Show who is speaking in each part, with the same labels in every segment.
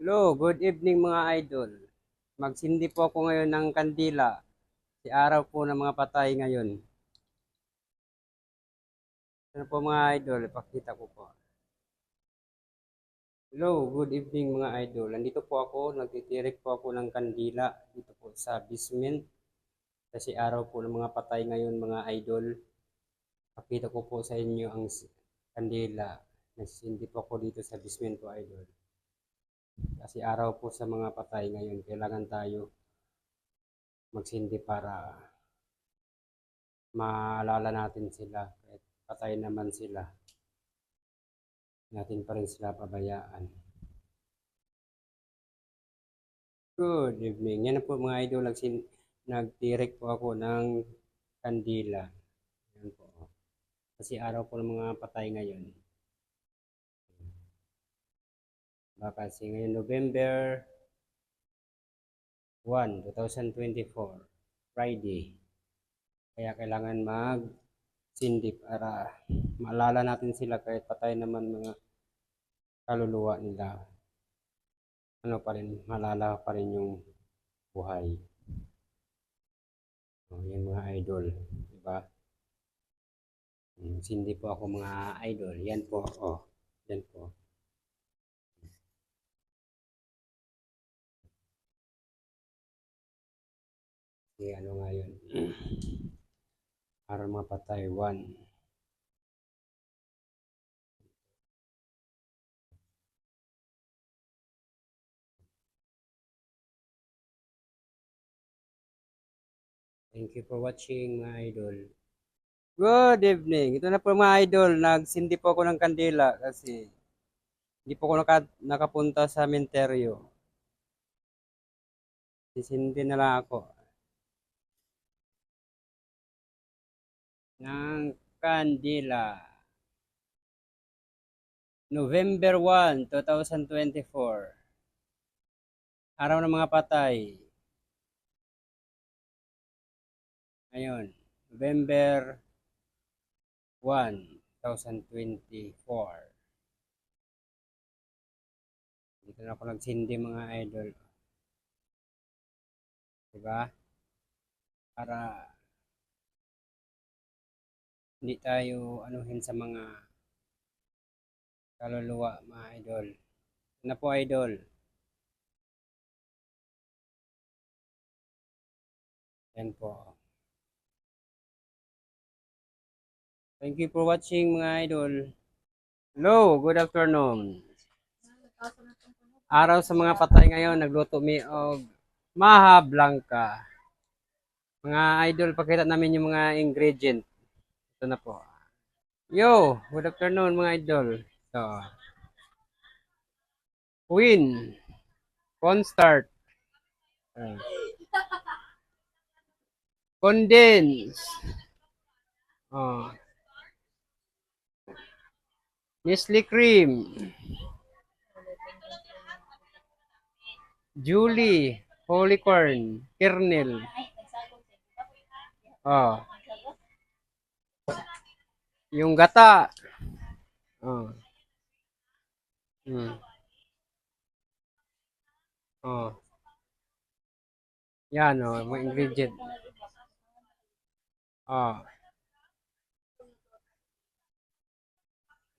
Speaker 1: Hello, good evening mga idol. Magsindi po ako ngayon ng kandila. Si araw po ng mga patay ngayon. Ano po mga idol, ipakita ko po. Hello, good evening mga idol. Nandito po ako, nagtitirik po ako ng kandila dito po sa basement. Kasi araw po ng mga patay ngayon mga idol. Pakita ko po sa inyo ang kandila. Nagsindi po ako dito sa basement po idol. Kasi araw po sa mga patay ngayon, kailangan tayo magsindi para maalala natin sila. Kahit patay naman sila, natin pa rin sila pabayaan. Good evening. Yan po mga idol, nagsin, nagtirek po ako ng kandila. Yan po. Kasi araw po ng mga patay ngayon. Kasi ngayon November 1, 2024, Friday. Kaya kailangan mag sindi para maalala natin sila kahit patay naman mga kaluluwa nila. Ano pa rin, maalala pa rin yung buhay. Oh, yan mga idol, di ba? Mm, Sindi po ako mga idol. Yan po, oh. Yan po. Sige, ano nga yun? Para mapatay, one. Thank you for watching, mga idol. Good evening. Ito na po mga idol. Nagsindi po ako ng kandila kasi hindi po ako naka, nakapunta sa menteryo. Sisindi na lang ako. Ng kandila. November 1, 2024. Araw ng mga patay. Ngayon, November 1, 2024. Dito na ako nagsindi mga idol. Diba? Para hindi tayo anuhin sa mga kaluluwa mga idol. Ano po idol? Yan po. Thank you for watching mga idol. Hello, good afternoon. Araw sa mga patay ngayon, nagluto mi og maha blanca. Mga idol, pakita namin yung mga ingredient. Ito na po. Yo, good afternoon mga idol. So, Queen, cornstarch, uh, condense, oh, Nestle cream, Julie, holy corn, kernel, oh, yung gata, oh, mm. Oh. Yan oh, mga ingredient. Oh.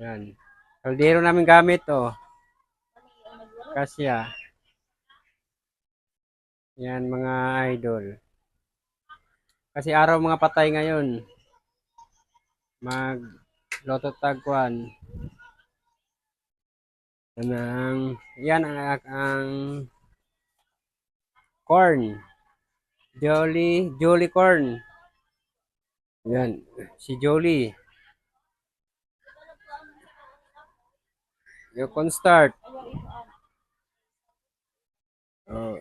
Speaker 1: Yan. Kaldero namin gamit oh. Kasya. Yan mga idol. Kasi araw mga patay ngayon. Mag loto tagwan. Yan ang, yan ang, ang corn. Jolly, Jolly corn. Yan, si Jolly. Yung cornstarch. Oh.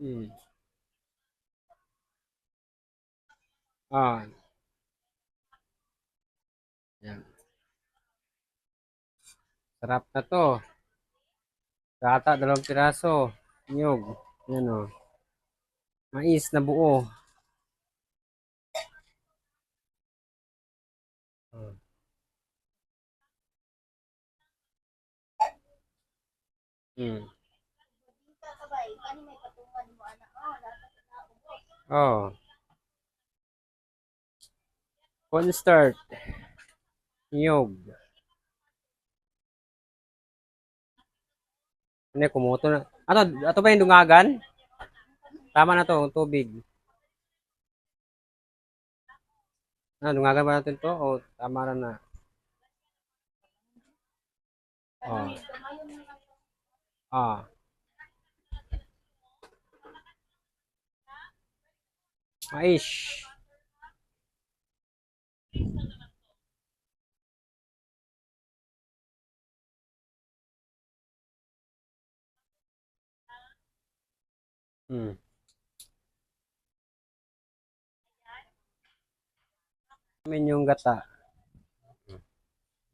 Speaker 1: Hmm. Ah. Yan. Sarap na to. Gata, dalawang piraso. Nyog. Yan o. Mais na buo. Oh. Hmm.
Speaker 2: Mo anak. Oh,
Speaker 1: Cornstarch. Niyog. Ano, kumuto na. Ano, ato ba yung dungagan? Tama na to, tubig. Ah, dungagan ba natin to? O tama na na? Oh. Ah. Mais. Hmm. Amin yung gata.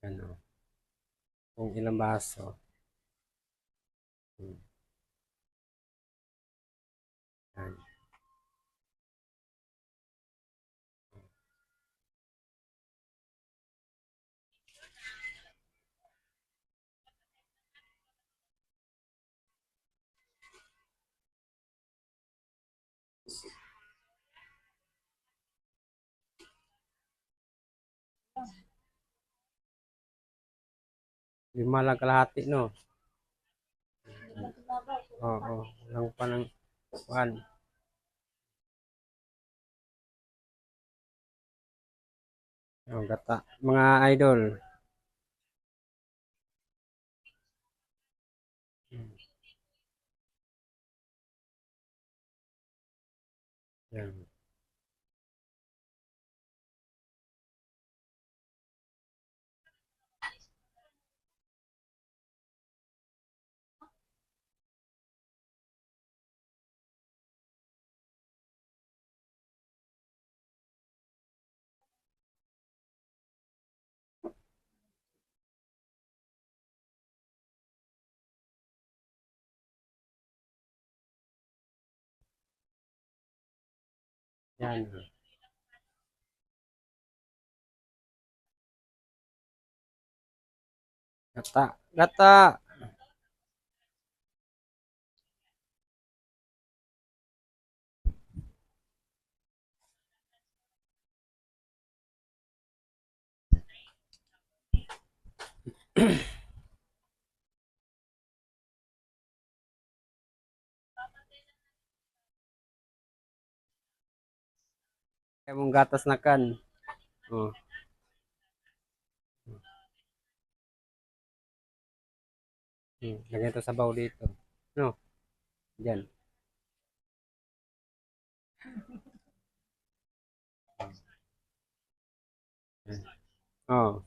Speaker 1: Ano? Kung ilang baso. Lima lang kalahati, no? Oo, lang pa ng one. Oh, gata. Mga idol. Hmm. Yan. Yan. Gata. Gata. Kaya mong gatas na kan. Oh. Hmm, lagyan ito sa bowl dito. No? Diyan. Oh.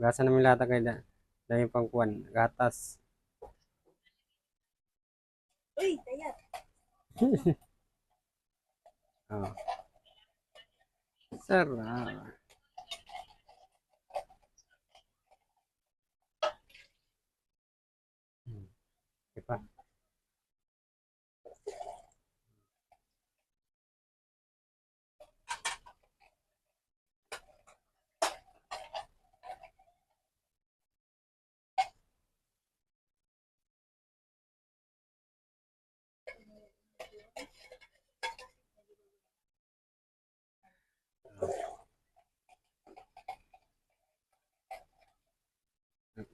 Speaker 1: Gasa namin lahat kay da. Dahil pangkuan. Gatas.
Speaker 2: Uy, tayat.
Speaker 1: Oh. Sarap. Hmm. Okay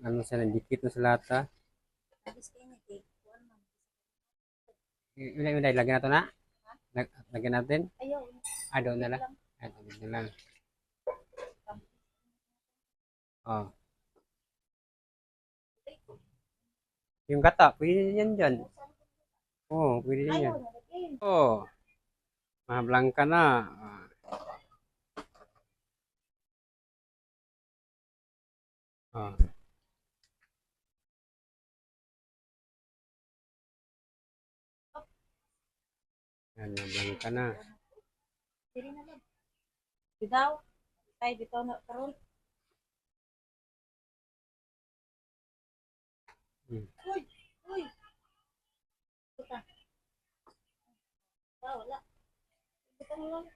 Speaker 1: Ano sila, dikit na sa lata. Ilay, ilay, lagyan natin na. Lag, lagyan natin.
Speaker 2: Ayaw.
Speaker 1: Ah, doon na lang. Ah, doon na lang. Oh. Yung gata, pwede yan dyan. Oo, oh, pwede yan. Oo. Oh. Mahablang ka na. Ah. Ah. Yan, mahablang ka na.
Speaker 2: Dili na lang. Bidaw. Tay bitaw na karon.
Speaker 1: Hmm.
Speaker 2: Uy, uy. Puta. Ah, wala. Bitaw mo lang.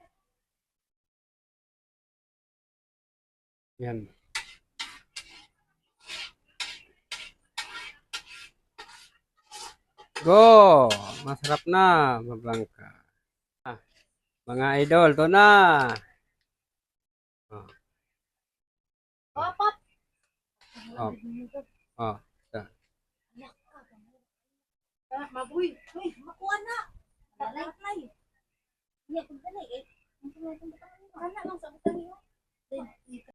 Speaker 1: Yan. Go! Masarap na, mabangka. Ah, mga idol, to na. Oh,
Speaker 2: Oh, pop.
Speaker 1: Oh. oh.
Speaker 2: Ah, mabuy. Uy, makuha na. Lalay, lalay. Iya, kung dali eh. Ang tumutong ka na. Kana lang sa butang iyo.